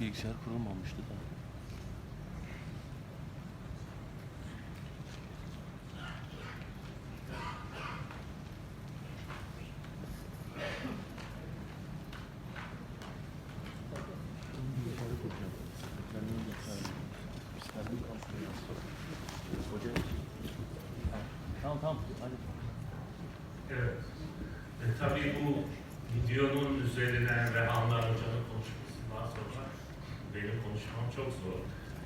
Bilgisayar kurulmamıştı da. Tamam tamam hadi. Evet. E, tabii bu videonun üzerine ve Hanlar Hoca'nın konuşmasından sonra benim konuşmam çok zor.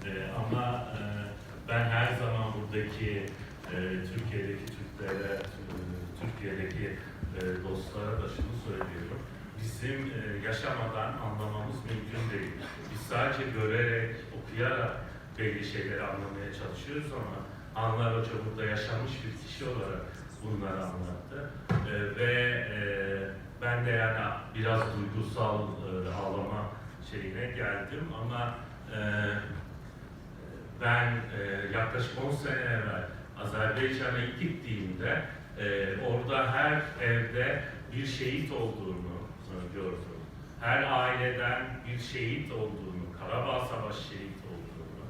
E, ama e, ben her zaman buradaki e, Türkiye'deki Türklere, e, Türkiye'deki e, dostlara da şunu söylüyorum. Bizim e, yaşamadan anlamamız mümkün değil. Biz sadece görerek, okuyarak belli şeyleri anlamaya çalışıyoruz ama Anlar Hoca burada yaşamış bir kişi olarak bunları anlattı. Ee, ve e, ben de yani biraz duygusal e, ağlama şeyine geldim ama e, ben e, yaklaşık 10 sene evvel Azerbaycan'a ilk gittiğimde e, orada her evde bir şehit olduğunu gördüm. Her aileden bir şehit olduğunu, Karabağ Savaşı şehit olduğunu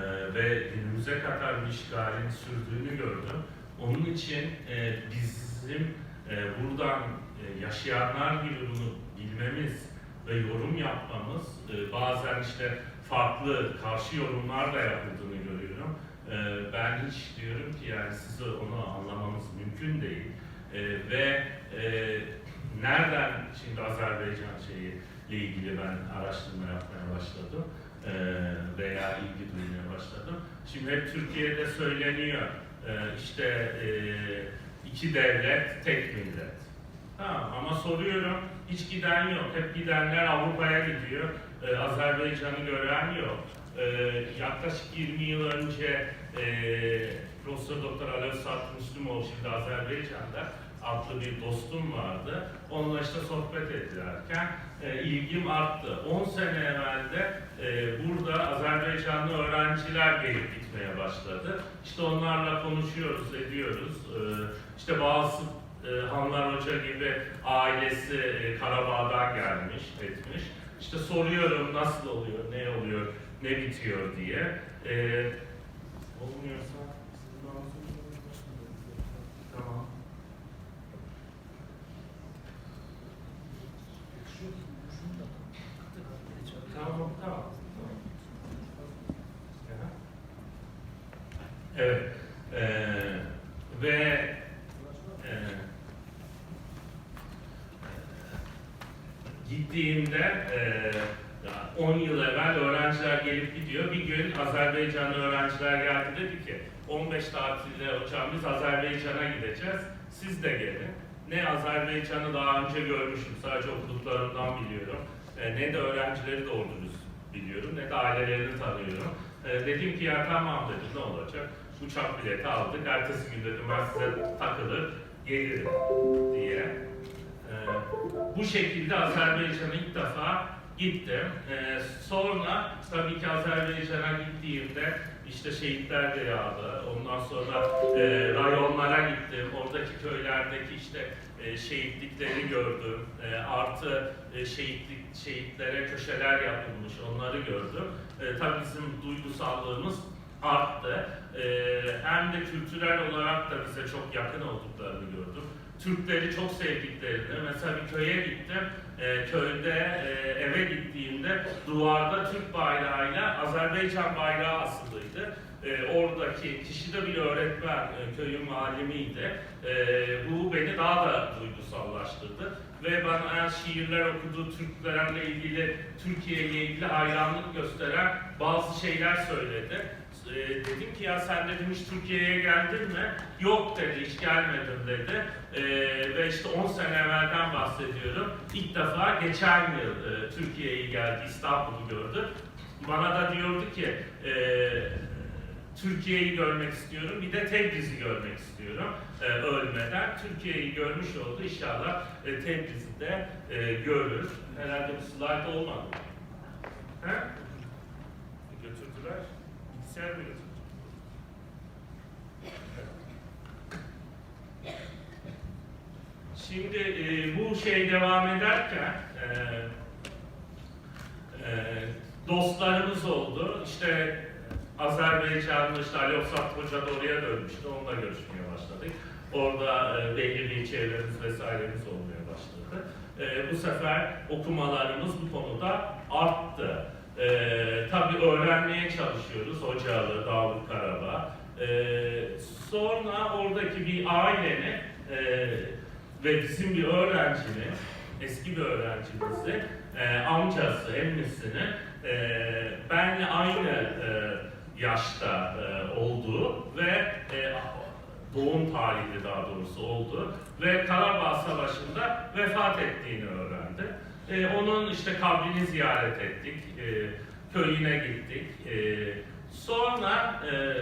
e, ve günümüze kadar bir işgalin sürdüğünü gördüm. Onun için e, bizim e, buradan e, yaşayanlar gibi bunu bilmemiz ve yorum yapmamız e, bazen işte farklı karşı yorumlar da yapıldığını görüyorum. E, ben hiç diyorum ki yani size onu anlamanız mümkün değil. E, ve e, nereden şimdi Azerbaycan şeyi ile ilgili ben araştırma yapmaya başladım e, veya ilgi duymaya başladım. Şimdi hep Türkiye'de söyleniyor e, işte e, iki devlet, tek millet. Ha, ama soruyorum, hiç giden yok. Hep gidenler Avrupa'ya gidiyor. E, Azerbaycan'ı gören yok. E, yaklaşık 20 yıl önce e, Profesör Doktor Alev Sarp Müslümoğlu şimdi Azerbaycan'da adlı bir dostum vardı. Onunla işte sohbet ederken e, ilgim arttı. 10 sene evvel de e, burada Azerbaycanlı öğrenciler gelip gitmeye başladı. İşte onlarla konuşuyoruz, ediyoruz. E, işte bazı e, Hanlar Hoca gibi ailesi e, Karabağ'dan gelmiş, etmiş. İşte soruyorum nasıl oluyor, ne oluyor, ne bitiyor diye. E, olmuyorsa Tamam. Tamam, tamam. Evet. Eee ve eee gittiğimde eee, ya 10 yıl evvel öğrenciler gelip gidiyor. Bir gün Azerbaycanlı öğrenciler geldi dedi ki 15 tatilde hocam biz Azerbaycan'a gideceğiz. Siz de gelin. Ne Azerbaycan'ı daha önce görmüşüm. Sadece okuduklarımdan biliyorum. E, ne de öğrencileri doğru biliyorum. Ne de ailelerini tanıyorum. E, dedim ki ya tamam dedim ne olacak. Uçak bileti aldık. Ertesi gün dedim ben size takılır gelirim diye. E, bu şekilde Azerbaycan'a ilk defa gittim. Sonra tabii ki Azerbaycan'a gittiğimde işte şehitler de yağdı. Ondan sonra e, rayonlara gittim. Oradaki köylerdeki işte e, şehitlikleri gördüm. E, artı e, şehitlik şehitlere köşeler yapılmış. Onları gördüm. E, tabii bizim duygusallığımız arttı. E, hem de kültürel olarak da bize çok yakın olduklarını gördüm. Türkleri çok sevdiklerini, mesela bir köye gittim, e, köyde e, eve gittiğimde duvarda Türk bayrağıyla Azerbaycan bayrağı asılıydı. E, oradaki kişi de bir öğretmen, e, köyün muallimiydi. E, bu beni daha da duygusallaştırdı. Ve bana şiirler okudu, Türklerle ilgili, Türkiye ile ilgili hayranlık gösteren bazı şeyler söyledi. E, dedim ki ya sen dedim hiç Türkiye'ye geldin mi? Yok dedi, hiç gelmedim dedi. E, ve işte 10 sene evvelden bahsediyorum. İlk defa geçen yıl e, Türkiye'ye geldi, İstanbul'u gördü. Bana da diyordu ki e, Türkiye'yi görmek istiyorum, bir de Tebriz'i görmek istiyorum e, ölmeden. Türkiye'yi görmüş oldu, inşallah e, Tebriz'i de e, görür. Herhalde bu slide olmadı. He? Götürdüler. Götürdü? Şimdi e, bu şey devam ederken e, e, dostlarımız oldu. İşte Azerbaycanlı işte Ali Osat Hoca da oraya dönmüştü. Onunla görüşmeye başladık. Orada e, belli bir çevremiz vesairemiz olmaya başladı. E, bu sefer okumalarımız bu konuda arttı. E, tabii öğrenmeye çalışıyoruz Hocalı, Davut Karabağ. E, sonra oradaki bir ailenin e, ve bizim bir öğrencinin, eski bir öğrencimizi, e, amcası, emmisini e, benle aynı e, yaşta e, olduğu ve e, doğum tarihi daha doğrusu oldu ve Karabağ Savaşı'nda vefat ettiğini öğrendi. E, onun işte kabrini ziyaret ettik, e, köyüne gittik. E, sonra e,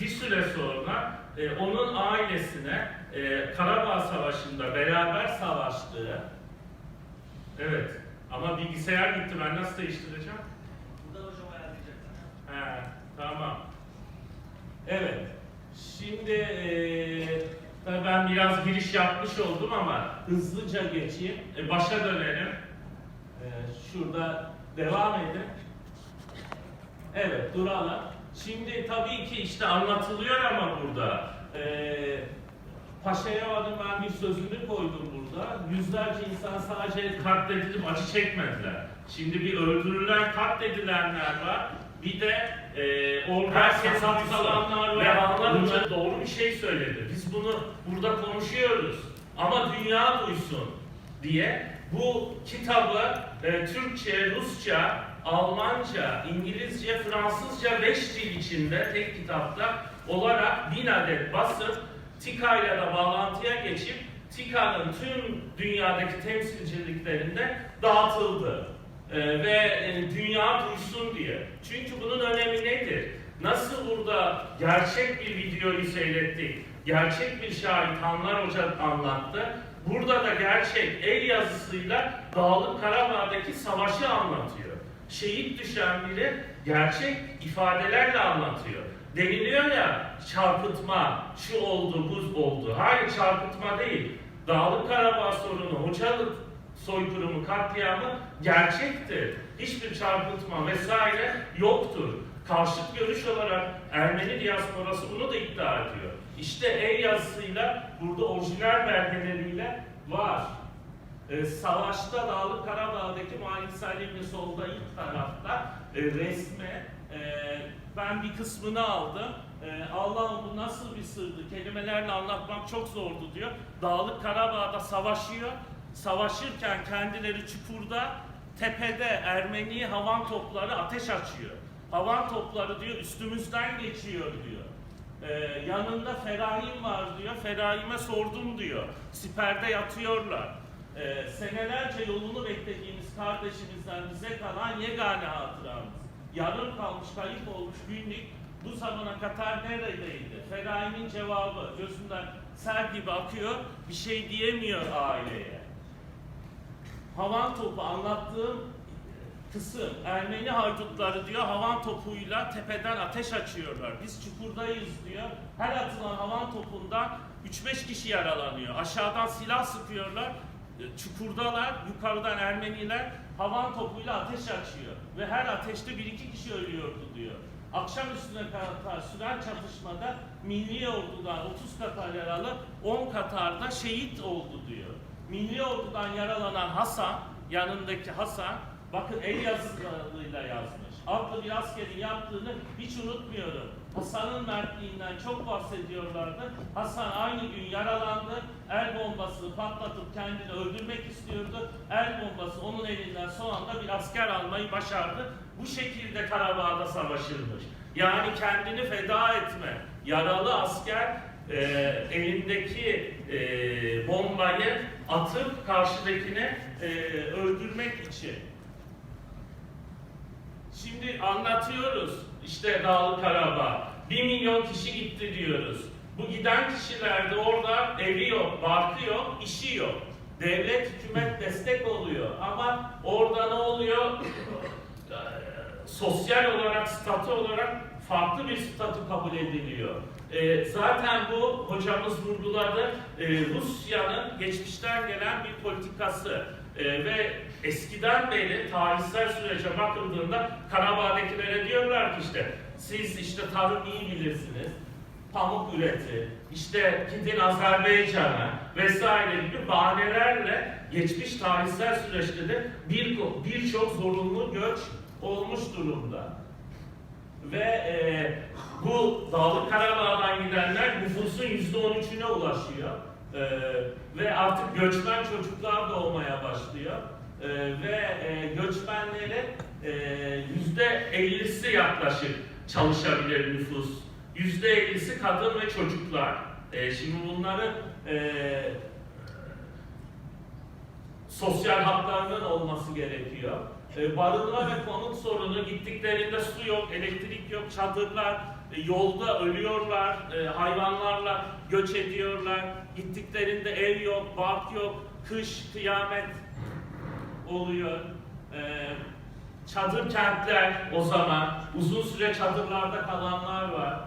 bir süre sonra e, onun ailesine e, Karabağ Savaşı'nda beraber savaştığı Evet ama bilgisayar gitti ben nasıl değiştireceğim? Burada hocam ayarlayacaklar. He, tamam. Evet. Şimdi eee, tabii ben biraz giriş yapmış oldum ama hızlıca geçeyim. E, başa dönelim. E, şurada devam edin. Evet, duralım. Şimdi tabii ki işte anlatılıyor ama burada. E, Paşa'ya ben bir sözünü koydum burada. Yüzlerce insan sadece katledilip acı çekmediler. Şimdi bir öldürülen, katledilenler var. Bir de e, orada herkes kalanlar var. Ve anlatınca doğru bir şey söyledi. Biz bunu burada konuşuyoruz. Ama dünya duysun diye bu kitabı e, Türkçe, Rusça, Almanca, İngilizce, Fransızca beş dil içinde tek kitapta olarak bin adet basıp TİKA ile de bağlantıya geçip TİKA'nın tüm dünyadaki temsilciliklerinde dağıtıldı. Ee, ve e, dünya duysun diye. Çünkü bunun önemi nedir? Nasıl burada gerçek bir videoyu seyrettik, gerçek bir şahit Hanlar Hoca anlattı. Burada da gerçek el yazısıyla Dağlık Karabağ'daki savaşı anlatıyor. Şehit düşen biri gerçek ifadelerle anlatıyor. Deniliyor ya çarpıtma, şu oldu, buz oldu. Hayır çarpıtma değil. Dağlık Karabağ sorunu, Hocalık soykırımı, katliamı gerçektir. Hiçbir çarpıtma vesaire yoktur. Karşıt görüş olarak Ermeni diasporası bunu da iddia ediyor. İşte el yazısıyla, burada orijinal belgeleriyle var. Ee, savaşta Dağlık Karabağ'daki Malik Salim'in solda ilk tarafta e, resmi e, ben bir kısmını aldım. E, Allah'ım bu nasıl bir sırdı? Kelimelerle anlatmak çok zordu diyor. Dağlık Karabağ'da savaşıyor. Savaşırken kendileri çukurda tepede Ermeni havan topları ateş açıyor. Havan topları diyor üstümüzden geçiyor diyor. Ee, yanında Ferahim var diyor. Ferahim'e sordum diyor. Siperde yatıyorlar. Ee, senelerce yolunu beklediğimiz kardeşimizden bize kalan yegane hatıramız. Yarım kalmış, kayıp olmuş günlük bu zamana kadar neredeydi? Ferahim'in cevabı gözünden sel gibi akıyor. Bir şey diyemiyor aileye. Havan topu anlattığım kısım Ermeni haydutları diyor havan topuyla tepeden ateş açıyorlar. Biz çukurdayız diyor. Her atılan havan topundan 3-5 kişi yaralanıyor. Aşağıdan silah sıkıyorlar. Çukurdalar, yukarıdan Ermeniler havan topuyla ateş açıyor. Ve her ateşte bir iki kişi ölüyordu diyor. Akşam üstüne kadar süren çatışmada Milli Ordu'dan 30 Katar yaralı, 10 Katar'da şehit oldu diyor. Milli Ordu'dan yaralanan Hasan, yanındaki Hasan, bakın el yazılarıyla yazmış. Adlı bir askerin yaptığını hiç unutmuyorum. Hasan'ın mertliğinden çok bahsediyorlardı. Hasan aynı gün yaralandı. El bombası patlatıp kendini öldürmek istiyordu. El bombası onun elinden son anda bir asker almayı başardı. Bu şekilde Karabağ'da savaşılmış. Yani kendini feda etme. Yaralı asker e, elindeki e, bombayı atıp karşıdakini e, öldürmek için. Şimdi anlatıyoruz işte Dağlı Karabağ. Bir milyon kişi gitti diyoruz. Bu giden kişilerde orada evi yok, barkı yok, işi yok. Devlet, hükümet destek oluyor. Ama orada ne oluyor? Sosyal olarak, statü olarak farklı bir statü kabul ediliyor. Ee, zaten bu hocamız vurguladı. Ee, Rusya'nın geçmişten gelen bir politikası Ee, ve eskiden beri tarihsel sürece bakıldığında Karabağ'dakilere diyorlar ki işte siz işte tarım iyi bilirsiniz, pamuk üreti, işte gidin Azerbaycan'a vesaire gibi bahanelerle geçmiş tarihsel süreçte de bir birçok zorunlu göç olmuş durumda. Ve e, bu Dağlık Karabağ'dan gidenler nüfusun yüzde on üçüne ulaşıyor. E, ve artık göçmen çocuklar doğmaya başlıyor. E, ve e, göçmenlerin e, yüzde ellisi yaklaşık çalışabilir nüfus. Yüzde ellisi kadın ve çocuklar. E, şimdi bunların e, sosyal haklarının olması gerekiyor. E, barınma ve konut sorunu gittiklerinde su yok, elektrik yok, çadırlar, e, yolda ölüyorlar, e, hayvanlarla göç ediyorlar. Gittiklerinde ev yok, bark yok, kış, kıyamet oluyor. E, çadır kentler o zaman, uzun süre çadırlarda kalanlar var.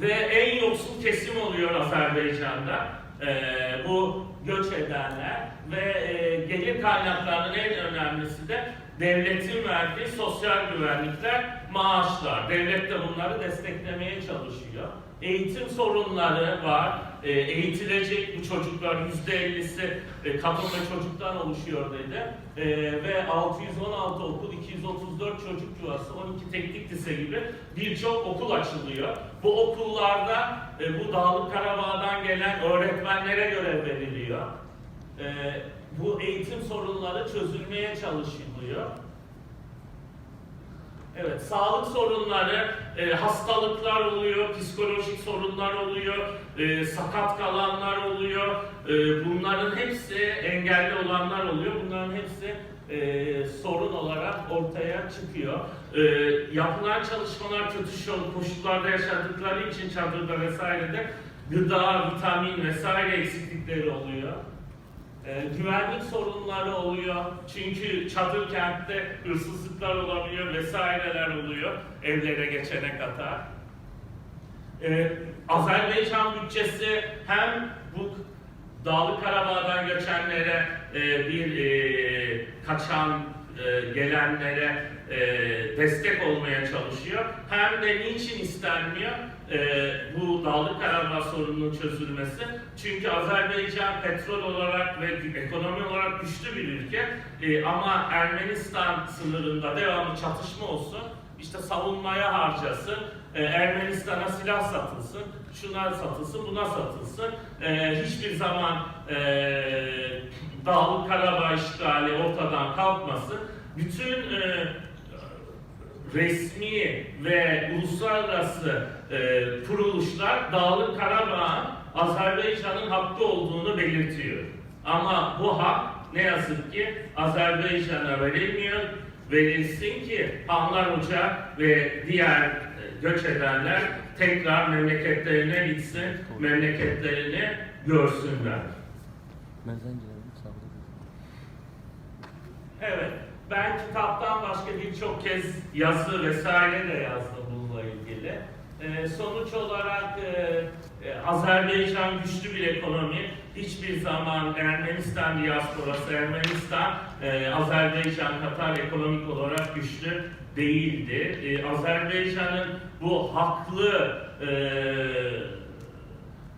ve en yoksul kesim oluyor Azerbaycan'da Ee, bu göç edenler ve e, gelir kaynaklarının en önemlisi de devletin verdiği sosyal güvenlikler, maaşlar. Devlet de bunları desteklemeye çalışıyor. Eğitim sorunları var. Ee, eğitilecek bu çocuklar yüzde ellisi e, kadın ve çocuktan oluşuyor dedi. Ee, ve 616 okul, 234 çocuk yuvası, 12 teknik lise gibi birçok okul açılıyor. Bu okullarda e, bu Dağlık Karabağ'dan gelen öğretmenlere görev veriliyor. E, bu eğitim sorunları çözülmeye çalışılıyor. Evet, sağlık sorunları, e, hastalıklar oluyor, psikolojik sorunlar oluyor, e, sakat kalanlar oluyor. E, bunların hepsi engelli olanlar oluyor. Bunların hepsi e, sorun olarak ortaya çıkıyor. E, yapılan çalışmalar kötü şo- koşullarda yaşadıkları için çadırda vesairede gıda, vitamin vesaire eksiklikleri oluyor. Ee, güvenlik sorunları oluyor. Çünkü çadır kentte hırsızlıklar olabiliyor vesaireler oluyor evlere geçene kadar. Ee, Azerbaycan bütçesi hem bu Dağlık Karabağ'dan göçenlere e, bir e, kaçan e, gelenlere e, destek olmaya çalışıyor. Hem de niçin istenmiyor e, bu Dağlık Karabağ sorununun çözülmesi? Çünkü Azerbaycan petrol olarak ve ekonomi olarak güçlü bir ülke ama Ermenistan sınırında devamlı çatışma olsun, işte savunmaya harcasın, e, Ermenistan'a silah satılsın, şuna satılsın, buna satılsın. E, hiçbir zaman e, Dağlık Karabağ işgali ortadan kalkmasın. Bütün e, resmi ve uluslararası e, kuruluşlar Dağlık Karabağ'ın Azerbaycan'ın hakkı olduğunu belirtiyor. Ama bu hak ne yazık ki Azerbaycan'a verilmiyor. Verilsin ki Hanlar Hoca ve diğer göç edenler tekrar memleketlerine gitsin, memleketlerini görsünler. Evet, ben kitaptan başka birçok kez yazı vesaire de yazdım bununla ilgili. Ee, sonuç olarak e, e, Azerbaycan güçlü bir ekonomi. Hiçbir zaman Ermenistan diasporası, Ermenistan, e, Azerbaycan kadar ekonomik olarak güçlü değildi. E, Azerbaycan'ın bu haklı e,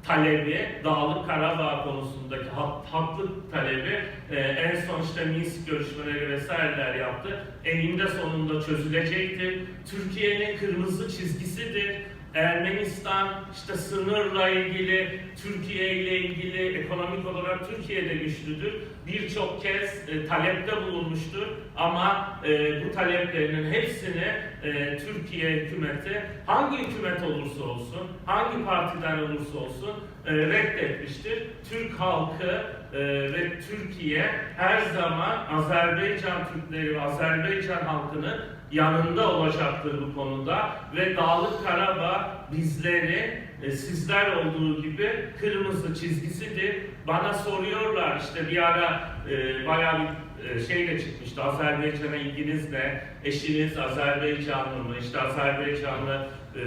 talebi, Dağlık Karabağ konusundaki hak, haklı talebi e, en son işte Minsk görüşmeleri vesaireler yaptı. Eninde sonunda çözülecektir. Türkiye'nin kırmızı çizgisidir. Ermenistan işte sınırla ilgili, Türkiye ile ilgili ekonomik olarak Türkiye'de güçlüdür. Birçok kez e, talepte bulunmuştur ama e, bu taleplerinin hepsini e, Türkiye hükümeti hangi hükümet olursa olsun, hangi partiden olursa olsun e, reddetmiştir. Türk halkı e, ve Türkiye her zaman Azerbaycan Türkleri ve Azerbaycan halkının yanında olacaktır bu konuda ve Dağlık Karabağ bizleri e, sizler olduğu gibi kırmızı çizgisidir. Bana soruyorlar işte bir ara e, bayağı bir e, şey çıkmıştı. Azerbaycan'a ilginiz ne? Eşiniz Azerbaycanlı mı? İşte Azerbaycanlı e,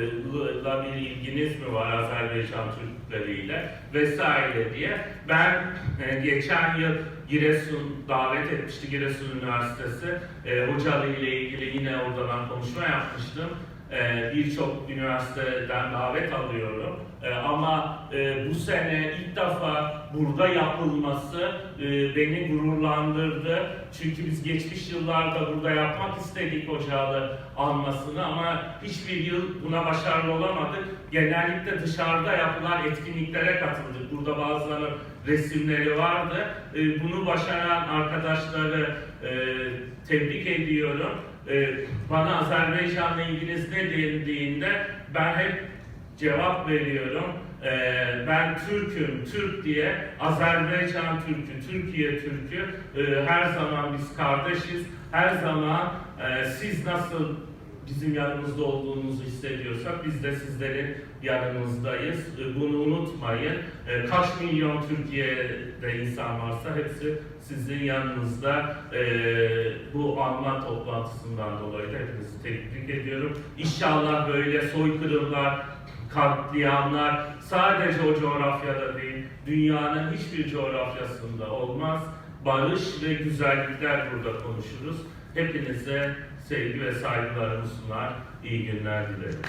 la bir ilginiz mi var Azerbaycan Türkleriyle vesaire diye. Ben e, geçen yıl Giresun davet etmişti Giresun Üniversitesi. E, hocalı ile ilgili yine orada ben konuşma yapmıştım. E, Birçok üniversiteden davet alıyorum. E, ama e, bu sene ilk defa burada yapılması e, beni gururlandırdı. Çünkü biz geçmiş yıllarda burada yapmak istedik Hocalı anmasını ama hiçbir yıl buna başarılı olamadık. Genellikle dışarıda yapılan etkinliklere katıldık. Burada bazılarının resimleri vardı. E, bunu başaran arkadaşları e, tebrik ediyorum. E, bana Azerbaycan'la ilginiz ne dendiğinde ben hep cevap veriyorum. Ee, ben Türk'üm, Türk diye, Azerbaycan Türk'ü, Türkiye Türk'ü, Ee, her zaman biz kardeşiz, her zaman e, siz nasıl bizim yanımızda olduğunuzu hissediyorsak biz de sizlerin yanınızdayız. Ee, bunu unutmayın. Ee, kaç milyon Türkiye'de insan varsa hepsi sizin yanınızda. Ee, bu anma toplantısından dolayı da hepinizi tebrik ediyorum. İnşallah böyle soykırımlar, katliamlar sadece o coğrafyada değil, dünyanın hiçbir coğrafyasında olmaz. Barış ve güzellikler burada konuşuruz. Hepinize sevgi ve saygılarımı sunar. İyi günler dilerim.